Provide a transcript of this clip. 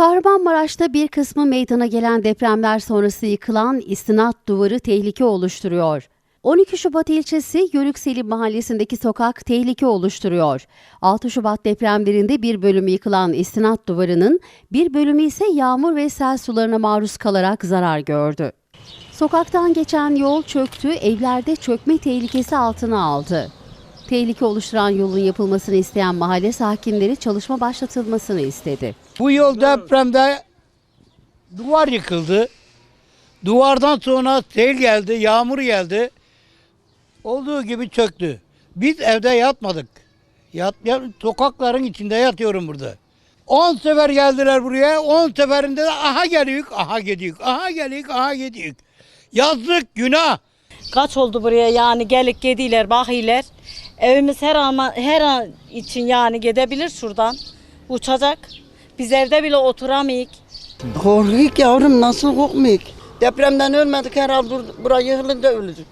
Kahramanmaraş'ta bir kısmı meydana gelen depremler sonrası yıkılan istinat duvarı tehlike oluşturuyor. 12 Şubat ilçesi Yörük Selim mahallesindeki sokak tehlike oluşturuyor. 6 Şubat depremlerinde bir bölümü yıkılan istinat duvarının bir bölümü ise yağmur ve sel sularına maruz kalarak zarar gördü. Sokaktan geçen yol çöktü, evlerde çökme tehlikesi altına aldı. Tehlike oluşturan yolun yapılmasını isteyen mahalle sakinleri çalışma başlatılmasını istedi. Bu yol depremde duvar yıkıldı. Duvardan sonra sel geldi, yağmur geldi. Olduğu gibi çöktü. Biz evde yatmadık. Yat, yat- sokakların içinde yatıyorum burada. 10 sefer geldiler buraya. 10 seferinde de aha geliyor, aha gidiyor, aha geliyor, aha gidiyor. Yazlık, günah. Kaç oldu buraya yani gelip gediler bakiler. Evimiz her an her an için yani gidebilir şuradan. Uçacak. Biz evde bile oturamayık. Korkuyuk yavrum nasıl korkmayık? Depremden ölmedik herhalde bur- buraya yığılınca ölecek.